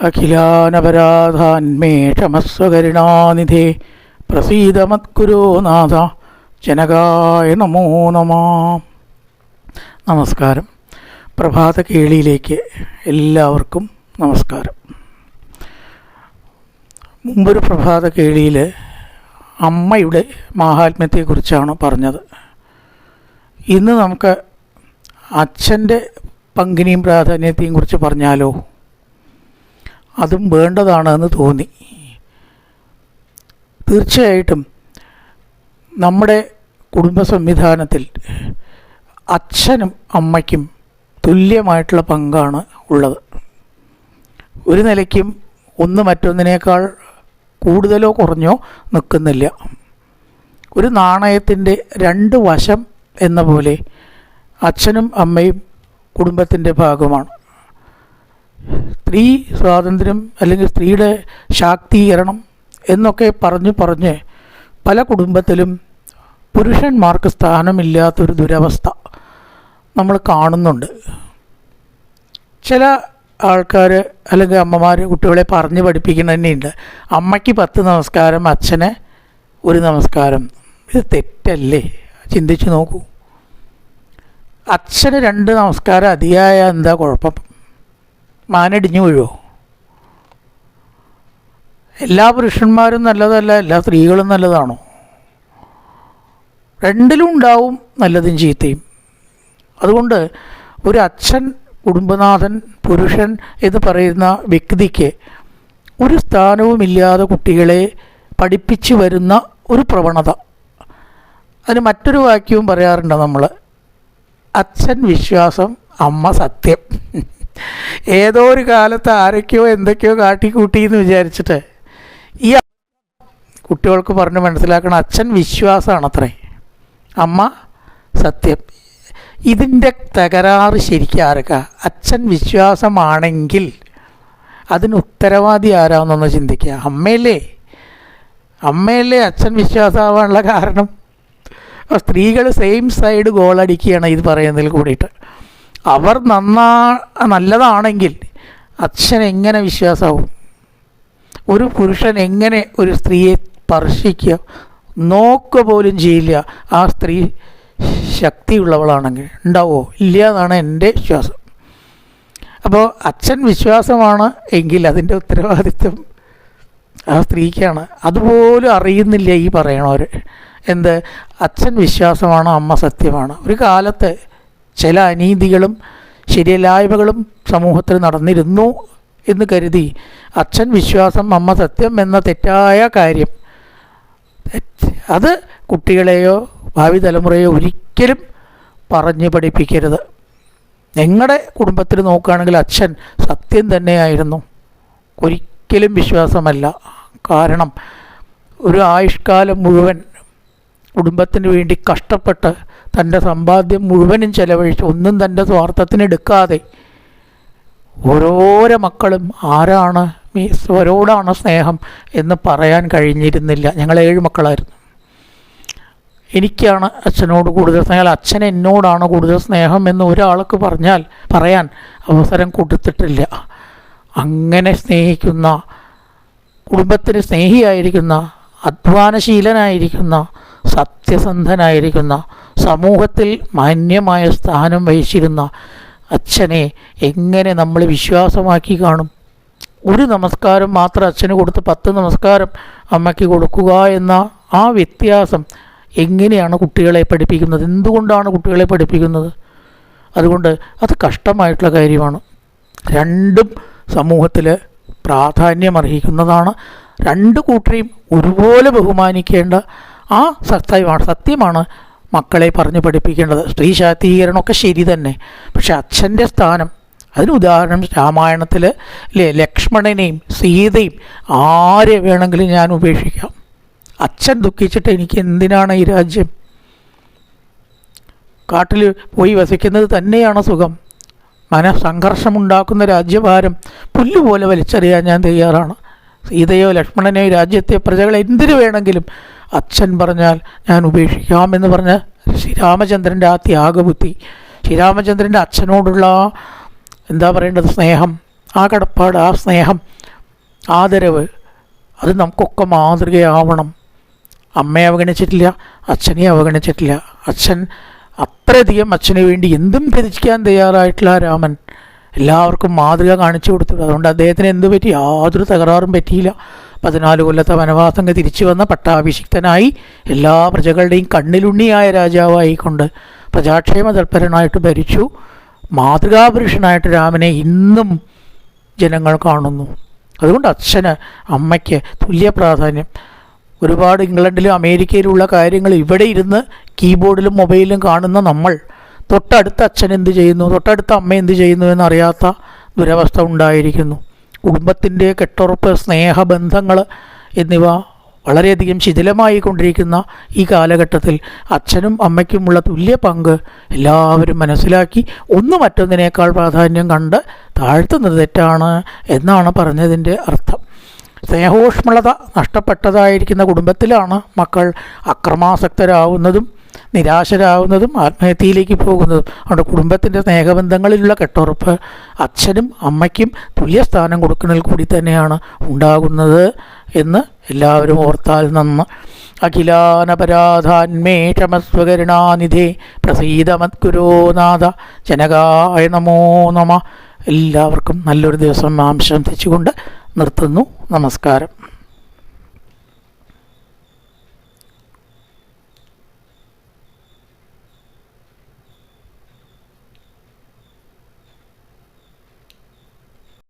അഖിലാനപരാധാന്മേ ക്ഷമസ്വകരുണാനിധേ പ്രസീതമത്കുരോ നാഥ ജനകായ നമോ നമ. നമസ്കാരം. പ്രഭാത കേളിയിലേക്ക് എല്ലാവർക്കും നമസ്കാരം. മുമ്പൊരു പ്രഭാത കേളിയിൽ അമ്മയുടെ മാഹാത്മ്യത്തെക്കുറിച്ചാണ് പറഞ്ഞത്. ഇന്ന് നമുക്ക് അച്ഛന്റെ പങ്കിനെയും പ്രാധാന്യത്തെയും കുറിച്ച് പറഞ്ഞാലോ? അതും വേണ്ടതാണ് എന്ന് തോന്നി. തീർച്ചയായിട്ടും നമ്മുടെ കുടുംബ സംവിധാനത്തിൽ അച്ഛനും അമ്മയ്ക്കും തുല്യമായിട്ടുള്ള പങ്കാണ് ഉള്ളത്. ഒരു നിലയ്ക്കും ഒന്ന് മറ്റൊന്നിനേക്കാൾ കൂടുതലോ കുറഞ്ഞോ നിൽക്കുന്നില്ല. ഒരു നാണയത്തിന്റെ രണ്ട് വശം എന്ന പോലെ അച്ഛനും അമ്മയും കുടുംബത്തിന്റെ ഭാഗമാണ്. സ്ത്രീ സ്വാതന്ത്ര്യം അല്ലെങ്കിൽ സ്ത്രീയുടെ ശാക്തീകരണം എന്നൊക്കെ പറഞ്ഞ് പറഞ്ഞ് പല കുടുംബത്തിലും പുരുഷന്മാർക്ക് സ്ഥാനമില്ലാത്തൊരു ദുരവസ്ഥ നമ്മൾ കാണുന്നുണ്ട്. ചില ആൾക്കാർ അല്ലെങ്കിൽ അമ്മമാർ കുട്ടികളെ പറഞ്ഞ് പഠിപ്പിക്കുന്ന തന്നെയുണ്ട് അമ്മയ്ക്ക് പത്ത് നമസ്കാരം അച്ഛന് ഒരു നമസ്കാരം. ഇത് തെറ്റല്ലേ? ചിന്തിച്ച് നോക്കൂ. അച്ഛന് രണ്ട് നമസ്കാരം അതിയായ എന്താ കുഴപ്പം? മാനടിഞ്ഞു വീഴുമോ എല്ലാ പുരുഷന്മാരും നല്ലതല്ല എല്ലാ സ്ത്രീകളും നല്ലതാണോ? രണ്ടിലും ഉണ്ടാവും നല്ലതും ചീത്തയും. അതുകൊണ്ട് ഒരു അച്ഛൻ കുടുംബനാഥൻ പുരുഷൻ എന്ന് പറയുന്ന വ്യക്തിക്ക് ഒരു സ്ഥാനവുമില്ലാതെ കുട്ടികളെ പഠിപ്പിച്ചു വരുന്ന ഒരു പ്രവണത. അതിന് മറ്റൊരു വാക്യവും പറയാറുണ്ട് നമ്മൾ അച്ഛൻ വിശ്വാസം അമ്മ സത്യം. ഏതോ ഒരു കാലത്ത് ആരൊക്കെയോ എന്തൊക്കെയോ കാട്ടിക്കൂട്ടി എന്ന് വിചാരിച്ചിട്ട് ഈ കുട്ടികൾക്ക് പറഞ്ഞ് മനസ്സിലാക്കണം അച്ഛൻ വിശ്വാസമാണ് അത്രേ അമ്മ സത്യം. ഇതിന്റെ തകരാറ് ശരിക്കും ആരൊക്കെ? അച്ഛൻ വിശ്വാസമാണെങ്കിൽ അതിന് ഉത്തരവാദി ആരാന്നൊന്ന് ചിന്തിക്കുക. അമ്മയല്ലേ? അമ്മയല്ലേ അച്ഛൻ വിശ്വാസമാവാനുള്ള കാരണം? സ്ത്രീകൾ സെയിം സൈഡ് ഗോളടിക്കുകയാണ് ഇത് പറയുന്നതിൽ കൂടിയിട്ട്. അവർ നന്നാ നല്ലതാണെങ്കിൽ അച്ഛൻ എങ്ങനെ വിശ്വാസമാവും ഒരു പുരുഷൻ എങ്ങനെ ഒരു സ്ത്രീയെ സ്പർശിക്കുക? നോക്കുക പോലും ചെയ്യില്ല. ആ സ്ത്രീ ശക്തിയുള്ളവളാണെങ്കിൽ. ഉണ്ടാവോ? ഇല്ല എന്നാണ് എന്റെ വിശ്വാസം. അപ്പോൾ അച്ഛൻ വിശ്വാസമാണ് എങ്കിൽ അതിന്റെ ഉത്തരവാദിത്വം ആ സ്ത്രീക്കാണ്. അതുപോലും അറിയുന്നില്ല ഈ പറയണവർ എന്ത്? അച്ഛൻ വിശ്വാസമാണ്? അമ്മ സത്യമാണ്? ഒരു കാലത്ത് ചില അനീതികളും ശരിയല്ലായ്മകളും സമൂഹത്തിൽ നടന്നിരുന്നു എന്ന് കരുതി അച്ഛൻ വിശ്വാസം അമ്മ സത്യം എന്ന തെറ്റായ കാര്യം. അത് കുട്ടികളെയോ ഭാവി തലമുറയോ ഒരിക്കലും പറഞ്ഞു പഠിപ്പിക്കരുത്. ഞങ്ങളുടെ കുടുംബത്തിൽ നോക്കുകയാണെങ്കിൽ അച്ഛൻ സത്യം തന്നെയായിരുന്നു. ഒരിക്കലും വിശ്വാസമല്ല. കാരണം ഒരു ആയുഷ്കാലം മുഴുവൻ കുടുംബത്തിന് വേണ്ടി കഷ്ടപ്പെട്ട് തന്റെ സമ്പാദ്യം മുഴുവനും ചെലവഴിച്ച് ഒന്നും തന്റെ സ്വാർത്ഥത്തിനെടുക്കാതെ ഓരോരോ മക്കളും ആരാണ് മീസ്വരോടാണ് സ്നേഹം എന്ന് പറയാൻ കഴിഞ്ഞിരുന്നില്ല. ഞങ്ങൾ ഏഴ് മക്കളായിരുന്നു. എനിക്കാണ് അച്ഛനോട് കൂടുതൽ സ്നേഹം. അച്ഛൻ എന്നോടാണ് കൂടുതൽ സ്നേഹം എന്ന് ഒരാൾക്ക് പറഞ്ഞാൽ പറയാൻ അവസരം കൊടുത്തിട്ടില്ല. അങ്ങനെ സ്നേഹിക്കുന്ന കുടുംബത്തിന് സ്നേഹിയായിരിക്കുന്ന അധ്വാനശീലനായിരിക്കുന്ന സത്യസന്ധനായിരിക്കുന്ന സമൂഹത്തിൽ മാന്യമായ സ്ഥാനം വഹിച്ചിരുന്ന അച്ഛനെ എങ്ങനെ നമ്മൾ വിശ്വാസമാക്കി കാണും? ഒരു നമസ്കാരം മാത്രം അച്ഛന് കൊടുത്ത് പത്ത് നമസ്കാരം അമ്മയ്ക്ക് കൊടുക്കുക എന്ന ആ വ്യത്യാസം എങ്ങനെയാണ് കുട്ടികളെ പഠിപ്പിക്കുന്നത്? എന്തുകൊണ്ടാണ് കുട്ടികളെ പഠിപ്പിക്കുന്നത്? അതുകൊണ്ട് അത് കഷ്ടമായിട്ടുള്ള കാര്യമാണ്. രണ്ടും സമൂഹത്തിൽ പ്രാധാന്യം അർഹിക്കുന്നതാണ്. രണ്ട് കൂട്ടരെയും ഒരുപോലെ ബഹുമാനിക്കേണ്ട ആ സത്യമാണ് സത്യമാണ് മക്കളെ പറഞ്ഞു പഠിപ്പിക്കേണ്ടത്. സ്ത്രീ ശാക്തീകരണമൊക്കെ ശരി തന്നെ. പക്ഷെ അച്ഛന്റെ സ്ഥാനം അതിന് ഉദാഹരണം രാമായണത്തിൽ ലക്ഷ്മണനെയും സീതയും ആരെ വേണമെങ്കിലും ഞാൻ ഉപേക്ഷിക്കാം. അച്ഛൻ ദുഃഖിച്ചിട്ട് എനിക്ക് എന്തിനാണ് ഈ രാജ്യം? കാട്ടിൽ പോയി വസിക്കുന്നത് തന്നെയാണ് സുഖം. മനഃസംഘർഷമുണ്ടാക്കുന്ന രാജ്യഭാരം പുല്ലുപോലെ വലിച്ചെറിയാൻ ഞാൻ തയ്യാറാണ്. സീതയോ ലക്ഷ്മണനെയോ രാജ്യത്തെ പ്രജകളെ എന്തിനു വേണമെങ്കിലും അച്ഛൻ പറഞ്ഞാൽ ഞാൻ ഉപേക്ഷിക്കാമെന്ന് പറഞ്ഞ ശ്രീരാമചന്ദ്രന്റെ ആ ത്യാഗബുദ്ധി. ശ്രീരാമചന്ദ്രന്റെ അച്ഛനോടുള്ള എന്താ പറയേണ്ടത് സ്നേഹം? ആ കടപ്പാട് ആ സ്നേഹം ആദരവ് അത് നമുക്കൊക്കെ മാതൃകയാവണം. അമ്മയെ അവഗണിച്ചിട്ടില്ല അച്ഛനെ അവഗണിച്ചിട്ടില്ല. അച്ഛൻ അത്രയധികം അച്ഛന് വേണ്ടി എന്തും ത്യജിക്കാൻ തയ്യാറായിട്ടുള്ള രാമൻ. എല്ലാവർക്കും മാതൃക കാണിച്ചു കൊടുത്തു. അതുകൊണ്ട് അദ്ദേഹത്തിന് എന്ത് പറ്റി? യാതൊരു തകരാറും പറ്റിയില്ല. പതിനാല് കൊല്ലത്തെ വനവാസം തിരിച്ചു വന്ന പട്ടാഭിഷിക്തനായി എല്ലാ പ്രജകളുടെയും കണ്ണിലുണ്ണിയായ രാജാവായിക്കൊണ്ട് പ്രജാക്ഷേമ തൽപരനായിട്ട് ഭരിച്ചു. മാതൃകാപുരുഷനായിട്ട് രാമനെ ഇന്നും ജനങ്ങൾ കാണുന്നു. അതുകൊണ്ട് അച്ഛന് അമ്മയ്ക്ക് തുല്യ പ്രാധാന്യം. ഒരുപാട് ഇംഗ്ലണ്ടിലും അമേരിക്കയിലുള്ള കാര്യങ്ങൾ ഇവിടെ ഇരുന്ന് കീബോർഡിലും മൊബൈലിലും കാണുന്ന നമ്മൾ തൊട്ടടുത്ത അച്ഛൻ എന്ത് ചെയ്യുന്നു? തൊട്ടടുത്ത അമ്മ എന്ത് ചെയ്യുന്നു എന്നറിയാത്ത ദുരവസ്ഥ ഉണ്ടായിരിക്കുന്നു. കുടുംബത്തിന്റെ കെട്ടുറപ്പ് സ്നേഹബന്ധങ്ങൾ എന്നിവ വളരെയധികം ശിഥിലമായി കൊണ്ടിരിക്കുന്ന ഈ കാലഘട്ടത്തിൽ അച്ഛനും അമ്മയ്ക്കുമുള്ള തുല്യ പങ്ക് എല്ലാവരും മനസ്സിലാക്കി ഒന്ന് മറ്റൊന്നിനേക്കാൾ പ്രാധാന്യം കണ്ട് താഴ്ത്തുന്നത് തെറ്റാണ് എന്നാണ് പറഞ്ഞതിന്റെ അർത്ഥം. സ്നേഹോഷ്മളത നഷ്ടപ്പെട്ടതായിരിക്കുന്ന കുടുംബത്തിലാണ് മക്കൾ അക്രമാസക്തരാകുന്നതും നിരാശരാകുന്നതും ആത്മഹത്യയിലേക്ക് പോകുന്നതും. അതുകൊണ്ട് കുടുംബത്തിന്റെ സ്നേഹബന്ധങ്ങളിലുള്ള കെട്ടുറപ്പ് അച്ഛനും അമ്മയ്ക്കും തുല്യസ്ഥാനം കൊടുക്കുന്നതിൽ കൂടി തന്നെയാണ് ഉണ്ടാകുന്നത് എന്ന് എല്ലാവരും ഓർത്താൽ നന്ന്. അഖിലാനപരാധാന്മേ ക്ഷമസ്വകരുണാനിധേ പ്രസീതമത്കുരോനാഥ ജനകായ നമോ നമ. എല്ലാവർക്കും നല്ലൊരു ദിവസം ആശംസിച്ചുകൊണ്ട് നിർത്തുന്നു. നമസ്കാരം.